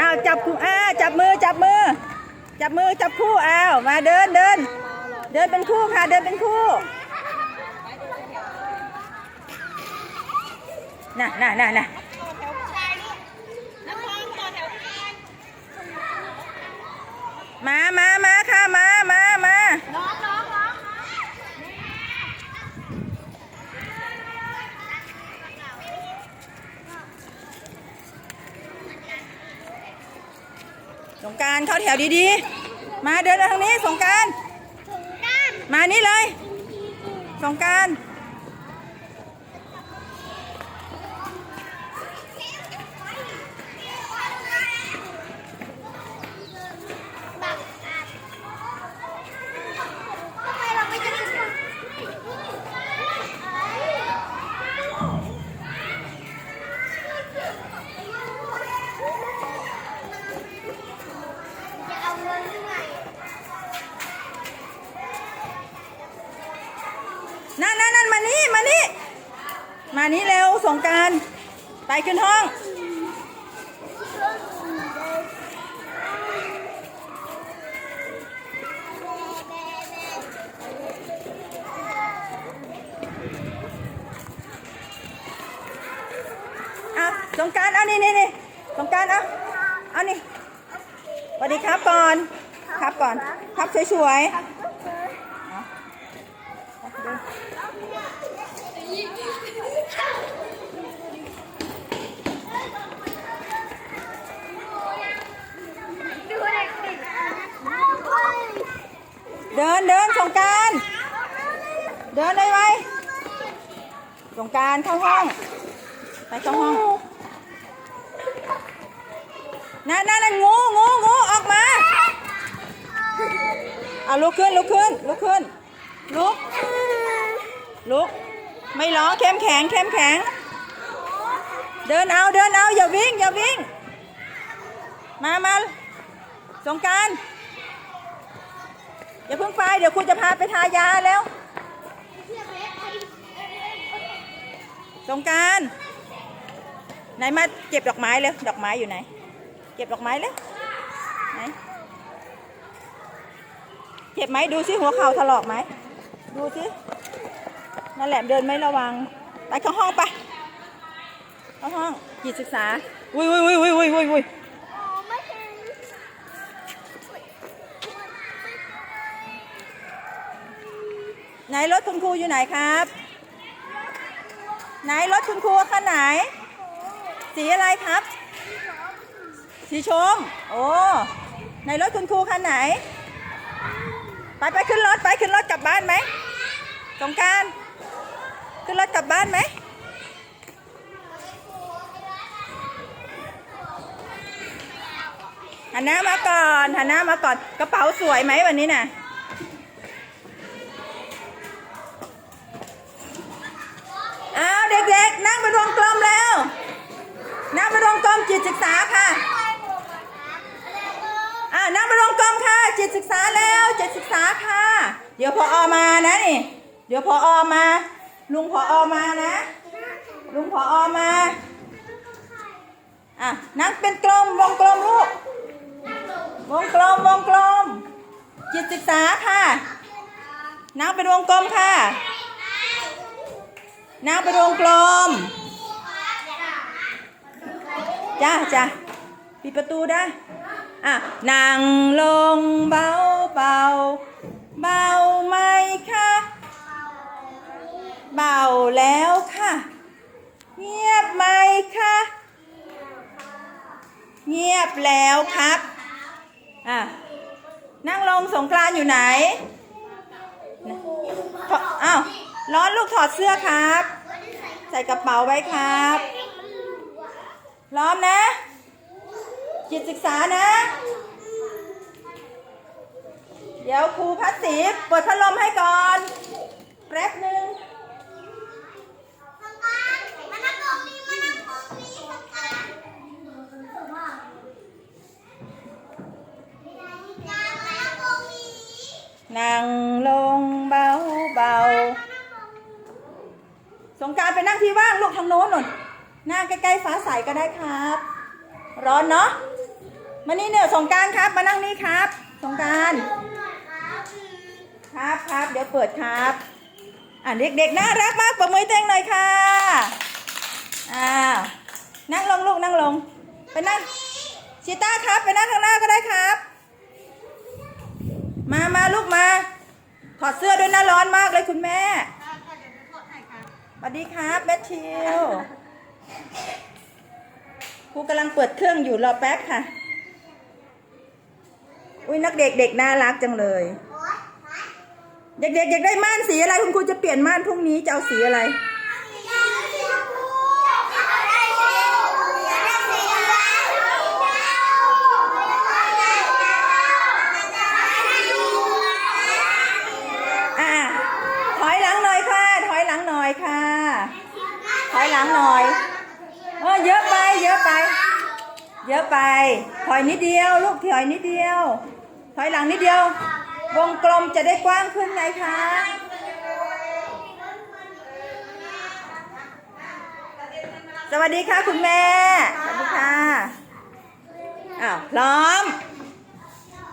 อ้าวจับคู่อ้าจับมือจับมือ จับมือจับคู่อ้าวมาเดินเดิน เดินเป็นคู่ค่ะ เดินเป็นคู่น่ะน่ะน่ะน่ะมามามาค่ะมามามา สงกรารเข้าแถวดีๆ มาเดินมาทางนี้สงกราร มานี่เลย สงกราร เอาเงินที่ไหน นั่นนั่นนั่นมานี่มานี่ มานี่เร็วสงกรารไป ขึ้นห้อง อะสงการเอานี่นี่นี่สงการเอาเอานี่สวัสดีครับก่อน ครับก่อน ครับสวยๆเอาเดิน ดูเด็กติด เดินเดินสงการเดินเลยไว้สงการเข้าห้อง ไปเข้าห้องนั่นนั่นนั่นงูงูงูออกมาเอาลุกขึ้นลุกขึ้นลุกขึ้นลุกลุกไม่ร้องเข้มแข็งเข้มแข็ง เดินเอาเดินเอาอย่าวิ่งอย่าวิ่ง มามาสงการ อย่าเพิ่งไป เดี๋ยวคุณจะพาไปทายาแล้วสงการไหนมาเก็บดอกไม้เลยดอกไม้อยู่ไหน เก็บดอกไม้เลยไหนเก็บไหมดูสิหัวเข่าถลอกไหมดูสินั่นแหละเดินไม่ระวัง ไปเข้าห้องไปเข้าห้องจิตศึกษาอุ้ยอุ้ยอุ้ยอุ้ยอุ้ยอุ้ย นรถคุณครูอยู่ไหนครับ ไหนรถคุณครูคันไหน สีอะไรครับ สีชม โอ้ในรถคุณครูคันไหน ไปไปขึ้นรถไปขึ้นรถกลับบ้านไหมสงการขึ้นรถกลับบ้านไหมหันหน้ามาก่อนหันหน้ามาก่อนกระเป๋าสวยไหมวันนี้น่ะ อ้าว เด็กๆ นั่งเป็นวงกลมแล้ว นั่งเป็นวงกลมจิตศึกษาค่ะอ่านั่งเป็นวงกลมค่ะ จิตศึกษาแล้วจิตศึกษาค่ะ เดี๋ยวพออมานะนี่ เดี๋ยวพออมา ลุงพออมานะ ลุงพออมาอะนั่งเป็นกลมวงกลมลูกวงกลมวงกลม จิตศึกษาค่ะ นั่งเป็นวงกลมค่ะ นั่งเป็นวงกลม จ้าจ้าปิดประตูได้อะนั่งลงเบาเบาเบาไหมคะเบาแล้วค่ะ เงียบไหมคะเงียบแล้วครับอะนั่งลงสงกรานต์อยู่ไหนถอดอ้าว ร้อนลูกถอดเสื้อครับ ใส่กระเป๋าไว้ครับ ร้อมนะ จิตศึกษานะ เดี๋ยวครูพัดสีเปิดพัดลมให้ก่อนแป๊บหนึ่งมานั่งตรงนี้มานั่งตรงนี้สงกรานต์การมานั่งตรงนี้นั่งลง สงการไปนั่งที่ว่างลูกทางโน้นหนุนหน้าใกล้ๆฟ้าใสก็ได้ครับ ร้อนเนาะมานี่เนี่ยสงการครับมานั่งนี่ครับ สงการครับครับเดี๋ยวเปิดครับอ่าเด็กๆน่ารักมากปรบมือให้ตัวเองหน่อยค่ะอ้านั่งลงลูกนั่งลงไปนั่งชิต้าครับไปนั่งข้างหน้าก็ได้ครับ มามาลูกมาถอดเสื้อด้วยนะร้อนมากเลยคุณแม่ สวัสดีครับแมทชิวครูกำลังเปิดเครื่องอยู่รอแป๊บค่ะ อุ้ยนักเด็กเด็กน่ารักจังเลย เด็กๆอยากได้ม่านสีอะไรคุณครูจะเปลี่ยนม่านพรุ่งนี้จะเอาสีอะไร อะถอยหลังหน่อยค่ะ ถอยหลังหน่อยค่ะ ถอยหลังหน่อยเออเยอะไป เยอะไป เยอะไป ถ อยนิดเดียว ลูกถอยนิดเดียว ถอยหลังนิดเดียว วงกลมจะได้กว้างขึ้นไงคะสวัสดีค่ะ คุณแม่ สวัสดีค่ะอ้าวพร้อม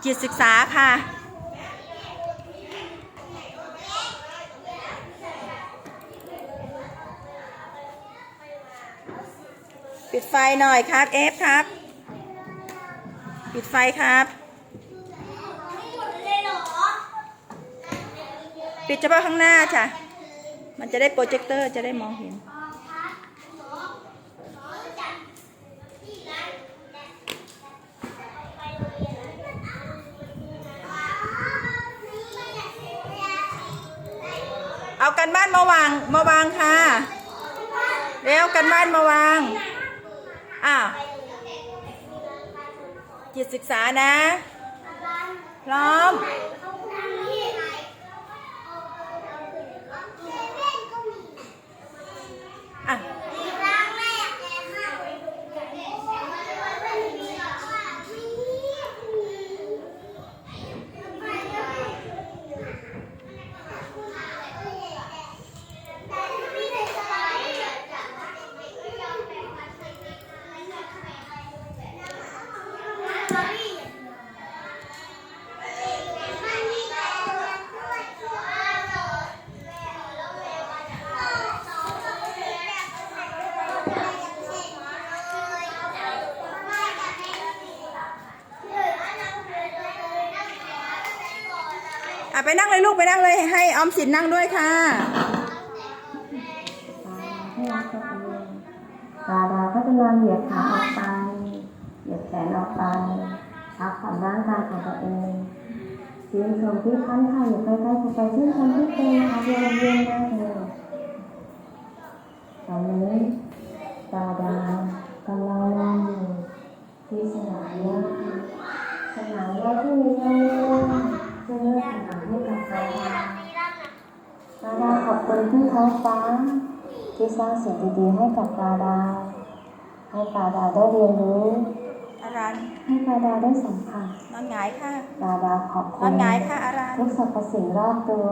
จิตศึกษาค่ะ ปิดไฟหน่อยครับ เอฟครับ ปิดไฟครับ ปิดเฉพาะข้างหน้าจ้ะ มันจะได้โปรเจคเตอร์จะได้มองเห็น เอากันบ้านมาวางมาวางค่ะ เร็วกันบ้านมาวาง อ้าว จิตศึกษานะ พร้อม อะ อะไปนั่งเลยลูกไปนั่งเลย ให้ออมสินนั่งด้วยค่ะให้รักตัวเองดาดาก็จะนอนเหยียดขาออกไป เหยียดแขนออกไปพักผ่อนร่างกายของตัวเองชื่นชมที่ท่านค่ะอยู่ใกล้ๆคุณไปชื่นชมที่เป็นค่ะเยี่ยมเยี่ยมมากเลยตอนนี้ดาดากำลังนอนอยู่ที่สนามหญ้าสนามหญ้าที่มี ดาดาขอบคุณที่ท้องฟ้า ที่สร้างสิ่งดีๆให้กับดาดา ให้ดาดาได้เรียนรู้อารันให้ดาดาได้สัมผัสนอนหงายค่ะดาดาขอบนคุอนณหงายค่ะอารันทุกสรรพสิ่งรอบตัว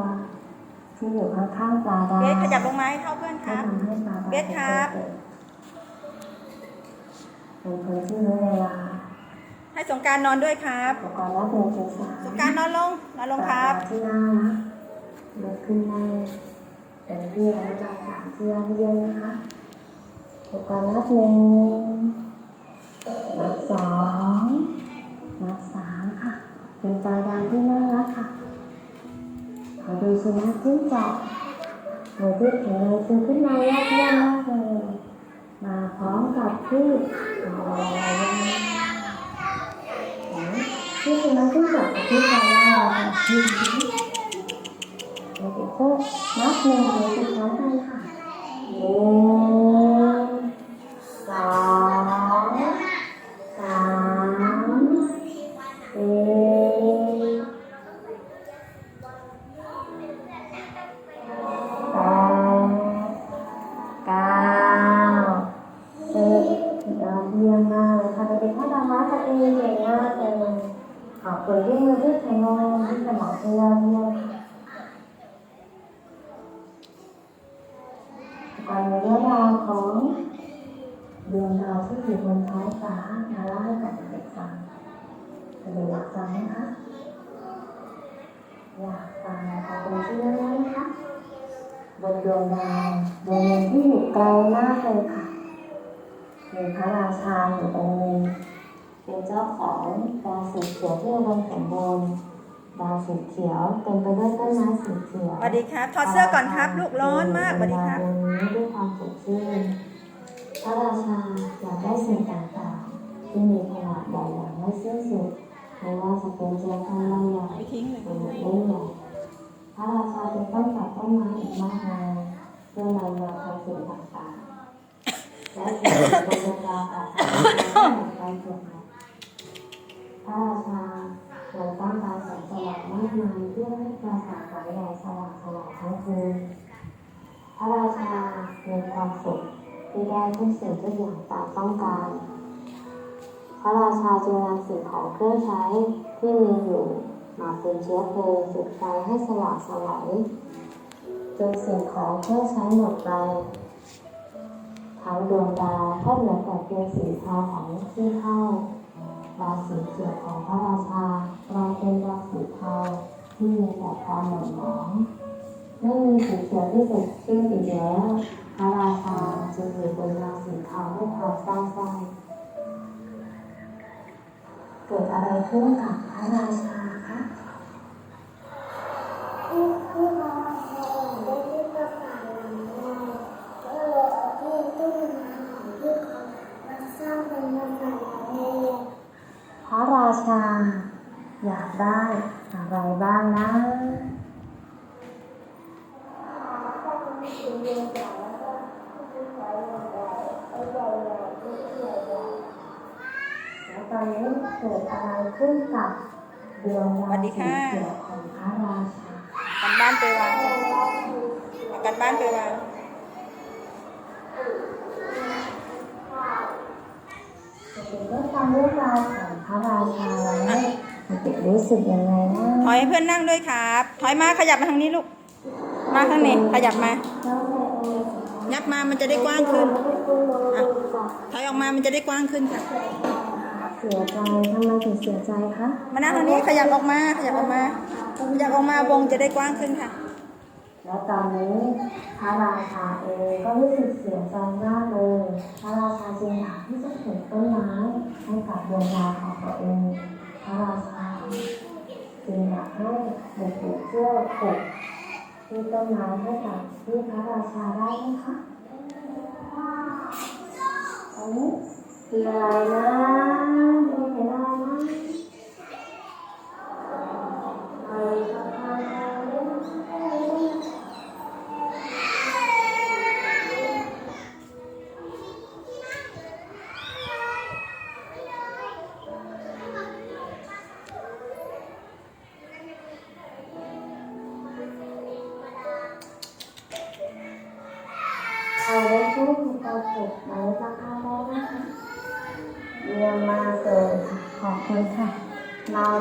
ที่อยู่ข้างๆดาดาเบสขยับลงมาให้เท่าเพื่อนคที่รับ ทำให้ดาดาเบสครับ เป็นคนที่รู้เวลาให้สงกรารนอนด้วยครับ อุปกรณ์รับเรียนสื่อสารสงกรารนอนลงนอนลงครับดาดาที่น่ารัก ลุกขึ้นได้เป็นที่ระบายสามที่อดเยี่ยมนะคะอุปกรณ์นับหนึ่งนับสองนับสามค่ะ เป็นตาดำที่น่ารักค่ะขอดูสุนัขจิ้งจอกหนูที่แข็งแรงซึงขึ้นมายอดเยี่ยมมากเลยมาพร้อมกับที่อที่สุนัขจิ้งจอกที่ตาดำค่ะที่เด็กๆก็นับหนึ่งถึงสิบพร้อมกันค่ะหนึ่งสองสามสี่แปดเก้าสิบยอดเยี่ยมมากเลยค่ะเด็กๆถ้าทำมาตัวเองเก่งมากเลยขอบคุณที่มือที่แข็ งแรงที่สมองที่ยอดเยี่ยมค่ะก่อนเรื่องราวของดวงดาวที่อยู่บนท้องฟ้ามาเล่าเด็กอยากฟังไหมคะอยากฟังขอเป็นชื่อได้ไหมคะบนดวงดาวดวงหนึ่งที่อยู่ไกลมากเลยค่ะมีพระราชาอยู่องค์หนึ่งเป็นเจ้าของดาวสีเขียวที่อุดมสมบูรณ์ดาวสีเขียวเต็มไปด้วยต้นไม้สีเขียวสวัสดีครับถอดเสื้อก่อนครับ ลูกร้อนมากสวัสดีครับดวงนี้ด้วยความสดชื่นพระราชาอยากได้สิ่งต่างๆ ที่มีขนาดใหญ่อย่างไม่สิ้นสุดไม่ว่าจะเป็นเจ้าฟ้าใหญ่ไม่ทิ้งหรือเล่นใหญ่พระราชาจึงต้องตัดต้นไม้อีกมากมายเพื่อนำมาทำสิ่งต่างๆและสิ่งที่บรรดาอาสาเหมือนกันถูกไหมพระราชาทรงต้องการแสงสว่างมากมายเพื่อให้ปราสาทหลังใหญ่สว่างสว่างทั้งคืนพระราชามีความสุขที่ได้ทุกสิ่งทุกอย่างตามต้องการ ระราชาจึงนำสิ่งของเครื่องใช้ที่มีอยู่ มาเป็นเชื้อเพลิงจุดไฟให้สว่างไสวัยจนสิ่งของเครื่องใช้หมดไปทั้งดวงดาวแทบเหลือแต่เพียงสีเทาของที่เข้าดาวสีเขียวของพระราชากลายเป็นดาวสีเทาที่มีแต่ความหม่นหมองไม่มีสีเขียวที่สดชื่นอีกแล้วพระราชาจึงอยู่บนดาวสีเทาด้วยความเศร้าส้อย เกิดอะไรขึ้นกับพระราชาคะ ที่ที่มาแทนได้ที่ประกาศหลังได้ก็เลยเอาที่ตู้นาของที่เขามาสร้างเป็นมาใหม่ให้ พระราชา อยากได้อะไรบ้างนะ แล้วตอนนี้เกิดอะไรขึ้นกับดวงดาวสีเขียวของพระราชากันบ้านไปวางเอากันบ้านไปวางเด็กๆได้ฟังเรื่องราวของพระราชาแล้วเด็กๆรู้สึกยังไงนะถอยให้เพื่อนนั่งด้วยครับ ถอยมาขยับมาทางนี้ลูก มาทางนี้ขยับมางับมามันจะได้กว้างขึ้นอะถอยออกมามันจะได้กว้างขึ้นค่ะเสียใจทำไมถึงเสียใจคะมานั่งทางนี้ขยับออกมาขยับออกมาขยับออกมาวงจะได้กว้างขึ้นค่ะ แล้วตอนนี้พระราชาเองก็รู้สึกเสียใจมากเลยพระราชาจึงอยากที่จะปลูกต้นไม้ให้กับดวงดาวของตัวเองพระราชาจึงอยากให้เด็กๆช่วยปลูกที่ต้นไม้ให้กับที่พระราชาได้ไหมคะอันนี้ คืออะไร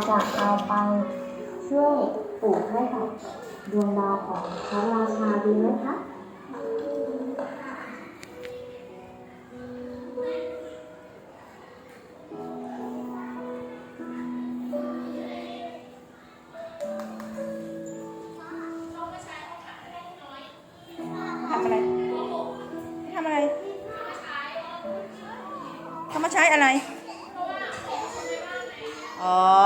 จะเอาไปช่วยปลูกให้กับดวงดาวของพระราชาดีไหมคะ